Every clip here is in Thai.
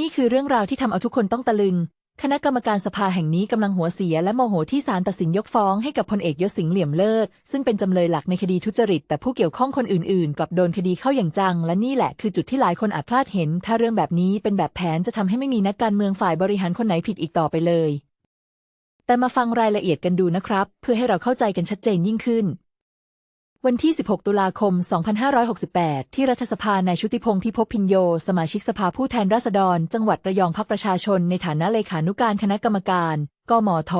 นี่คือเรื่องราวที่ทำเอาทุกคนต้องตะลึง คณะกรรมการสภาแห่งนี้กำลังหัวเสียและโมโหที่ศาลตัดสินยกฟ้องให้กับพลเอกยศสิงห์เหลี่ยมเลิศ ซึ่งเป็นจำเลยหลักในคดีทุจริต แต่ผู้เกี่ยวข้องคนอื่นๆ กลับโดนคดีเข้าอย่างจัง และนี่แหละคือจุดที่หลายคนอาจพลาดเห็น ถ้าเรื่องแบบนี้เป็นแบบแผนจะทำให้ไม่มีนักการเมืองฝ่ายบริหารคนไหนผิดอีกต่อไปเลย แต่มาฟังรายละเอียดกันดูนะครับ เพื่อให้เราเข้าใจกันชัดเจนยิ่งขึ้น วันที่ 16 ตุลาคม 2568 ที่รัฐสภานายชุติพงษ์พิภพพินโย สมาชิกสภาผู้แทนราษฎร จังหวัดระยองพักประชาชน ในฐานะเลขานุการคณะกรรมการ กมท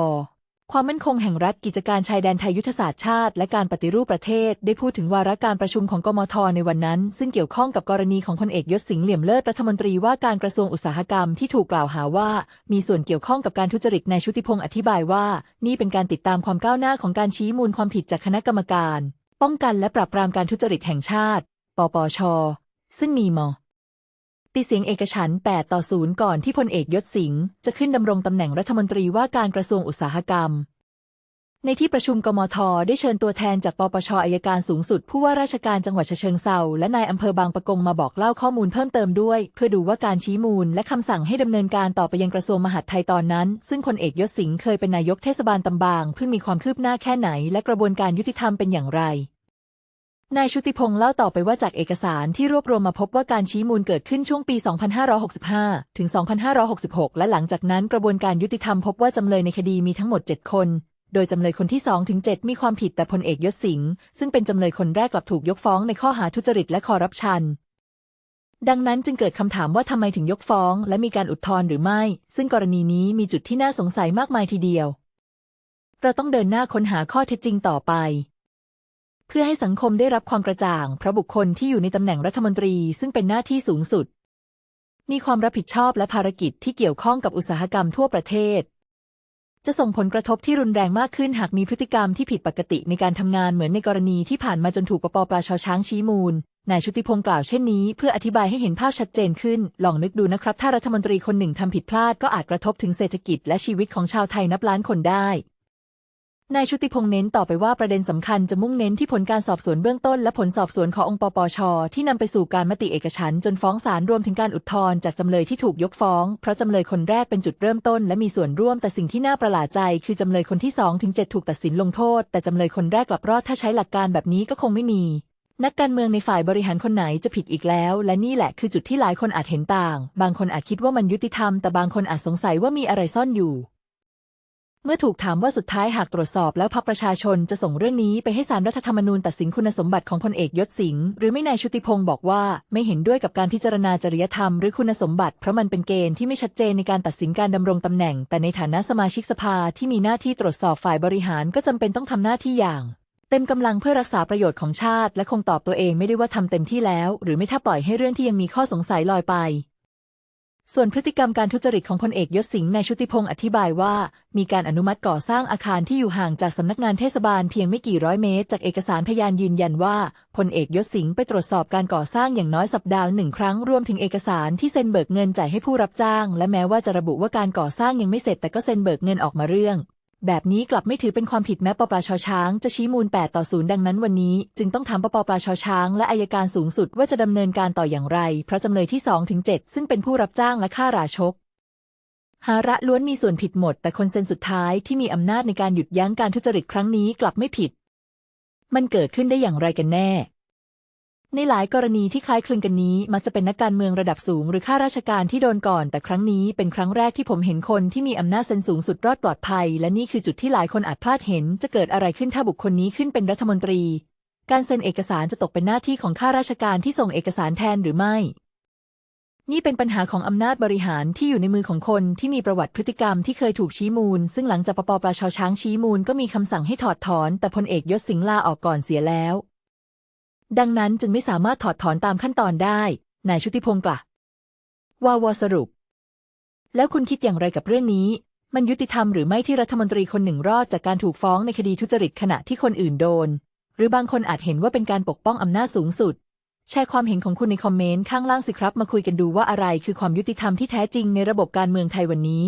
ความมั่นคงแห่งรัฐกิจการชายแดนไทยยุทธศาสตร์ชาติ และการปฏิรูปประเทศ ได้พูดถึงวาระการประชุมของกมท ในวันนั้น ซึ่งเกี่ยวข้องกับกรณีของพลเอกยศสิงห์เหลี่ยมเลิศรัฐมนตรีว่าการกระทรวงอุตสาหกรรมที่ถูกกล่าวหาว่า มีส่วนเกี่ยวข้องกับการทุจริตนายชุติพงษ์อธิบายว่า นี่เป็นการติดตามความก้าวหน้าของการชี้มูลความผิดจากคณะกรรมการ ป้องกันและปราบปรามการทุจริตแห่งชาติ ปปช ซึ่งมีมติเสียงเอกฉันท์8ต่อ0ก่อนที่พลเอกยศสิงห์จะขึ้นดำรงตำแหน่งรัฐมนตรีว่าการกระทรวงอุตสาหกรรม ในที่ประชุมกมท ได้เชิญตัวแทนจากปปชอายการสูงสุด ผู้ว่าราชการจังหวัดฉะเชิงเซาและนายอำเภอบางปะกงมาบอกเล่าข้อมูลเพิ่มเติมด้วย เพื่อดูว่าการชี้มูลและคำสั่งให้ดำเนินการต่อไปยังกระทรวงมหาดไทยตอนนั้น ซึ่งพลเอกยศสิงห์เคยเป็นนายกเทศบาลตำบางเพิ่งมีความคืบหน้าแค่ไหน และกระบวนการยุติธรรมเป็นอย่างไร นายชุติพงษ์เล่าต่อไปว่าจากเอกสารที่รวบรวมมาพบว่าการชี้มูลเกิดขึ้นช่วงปี 2565 ถึง 2566 และหลังจากนั้นกระบวนการยุติธรรมพบว่าจำเลยในคดีมีทั้งหมด 7 คน โดยจำเลยคนที่ 2 ถึง 7 มีความผิดแต่พลเอกยศสิงห์ซึ่งเป็นจำเลยคนแรกกลับถูกยกฟ้องในข้อหาทุจริตและคอร์รัปชัน ดังนั้นจึงเกิดคำถามว่าทำไมถึงยกฟ้อง และมีการอุทธรณ์หรือไม่ ซึ่งกรณีนี้มีจุดที่น่าสงสัยมากมายทีเดียว เราต้องเดินหน้าค้นหาข้อเท็จจริงต่อไป เพื่อให้สังคมได้รับความกระจ่าง เพราะบุคคลที่อยู่ในตำแหน่งรัฐมนตรีซึ่งเป็นหน้าที่สูงสุด มีความรับผิดชอบและภารกิจที่เกี่ยวข้องกับอุตสาหกรรมทั่วประเทศ จะส่งผลกระทบที่รุนแรงมากขึ้นหากมีพฤติกรรมที่ผิดปกติในการทำงานเหมือนในกรณีที่ผ่านมาจนถูกปปปชช้างชี้มูลนายชุติพงศ์กล่าวเช่นนี้เพื่ออธิบายให้เห็นภาพชัดเจนขึ้น ลองนึกดูนะครับ ถ้ารัฐมนตรีคนหนึ่งทำผิดพลาดก็อาจกระทบถึงเศรษฐกิจและชีวิตของชาวไทยนับล้านคนได้ นายชุติพงษ์เน้นต่อไปว่าประเด็นสำคัญจะมุ่งเน้นที่ผลการสอบสวนเบื้องต้นและผลสอบสวนขององค์ปปช ที่นำไปสู่การมติเอกฉันจนฟ้องศาลรวมถึงการอุทธรณ์จากจำเลยที่ถูกยกฟ้อง เพราะจำเลยคนแรกเป็นจุดเริ่มต้นและมีส่วนร่วมแต่สิ่งที่น่าประหลาดใจ คือจำเลยคนที่2ถึง7ถูกตัดสินลงโทษ แต่จำเลยคนแรกกลับรอดถ้าใช้หลักการแบบนี้ก็คงไม่มี นักการเมืองในฝ่ายบริหารคนไหนจะผิดอีกแล้ว และนี่แหละคือจุดที่หลายคนอาจเห็นต่าง บางคนอาจคิดว่ามันยุติธรรม แต่บางคนอาจสงสัยว่ามีอะไรซ่อนอยู่ เมื่อถูกถามว่าสุดท้ายหากตรวจสอบแล้วพรรคประชาชนจะส่งเรื่องนี้ไปให้สารรัฐธรรมนูญตัดสินคุณสมบัติของพลเอกยศสิงห์หรือไม่นายชุติพงศ์บอกว่าไม่เห็นด้วยกับการพิจารณาจริยธรรมหรือคุณสมบัติเพราะมันเป็นเกณฑ์ที่ไม่ชัดเจนในการตัดสินการดำรงตำแหน่ง แต่ในฐานะสมาชิกสภาที่มีหน้าที่ตรวจสอบฝ่ายบริหารก็จำเป็นต้องทำหน้าที่อย่างเต็มกำลังเพื่อรักษาประโยชน์ของชาติ และคงตอบตัวเองไม่ได้ว่าทำเต็มที่แล้ว หรือไม่ถ้าปล่อยให้เรื่องที่ยังมีข้อสงสัยลอยไป ส่วนพฤติกรรมการทุจริตของพลเอกยศสิงห์นายชุติพงศ์อธิบายว่า มีการอนุมัติก่อสร้างอาคารที่อยู่ห่างจากสำนักงานเทศบาลเพียงไม่กี่ร้อยเมตร จากเอกสารพยานยืนยันว่าพลเอกยศสิงห์ไปตรวจสอบการก่อสร้างอย่างน้อยสัปดาห์หนึ่งครั้งรวมถึงเอกสารที่เซ็นเบิกเงินจ่ายให้ผู้รับจ้าง และแม้ว่าจะระบุว่าการก่อสร้างยังไม่เสร็จแต่ก็เซ็นเบิกเงินออกมาเรื่อง แบบนี้กลับไม่ถือเป็นความผิดแม้ปปชช้าง จะชี้มูล 8 ต่อ0ดังนั้นวันนี้ จึงต้องถามปปปชช้าง และอายการสูงสุดว่าจะดำเนินการต่ออย่างไร เพราะจำเลยที่2ถึง7ซึ่งเป็นผู้รับจ้างและค่าราชกหาระล้วนมีส่วนผิดหมด แต่คนเซ็นสุดท้ายที่มีอำนาจในการหยุดยั้งการทุจริตครั้งนี้กลับไม่ผิด มันเกิดขึ้นได้อย่างไรกันแน่ ในหลายกรณีที่คล้ายคลึงกันนี้ มักจะเป็นนักการเมืองระดับสูง หรือข้าราชการที่โดนก่อน แต่ครั้งนี้เป็นครั้งแรกที่ผมเห็นคนที่มีอำนาจเซ็นสูงสุดรอดปลอดภัย และนี่คือจุดที่หลายคนอาจพลาดเห็น จะเกิดอะไรขึ้นถ้าบุคคลนี้ขึ้นเป็นรัฐมนตรี การเซ็นเอกสารจะตกเป็นหน้าที่ของข้าราชการที่ส่งเอกสารแทนหรือไม่ นี่เป็นปัญหาของอำนาจบริหารที่อยู่ในมือของคนที่มีประวัติพฤติกรรมที่เคยถูกชี้มูล ซึ่งหลังจากปปปชช้างชี้มูลก็มีคำสั่งให้ถอดถอน แต่พลเอกยศสิงห์ลาออกก่อนเสียแล้ว ดังนั้นจึงไม่สามารถถอดถอนตามขั้นตอนได้ นายชุติพงศ์กล่าววาวสรุป แล้วคุณคิดอย่างไรกับเรื่องนี้ มันยุติธรรมหรือไม่ที่รัฐมนตรีคนหนึ่งรอดจากการถูกฟ้องในคดีทุจริตขณะที่คนอื่นโดน หรือบางคนอาจเห็นว่าเป็นการปกป้องอำนาจสูงสุด แชร์ความเห็นของคุณในคอมเมนต์ข้างล่างสิครับ มาคุยกันดูว่าอะไรคือความยุติธรรมที่แท้จริงในระบบการเมืองไทยวันนี้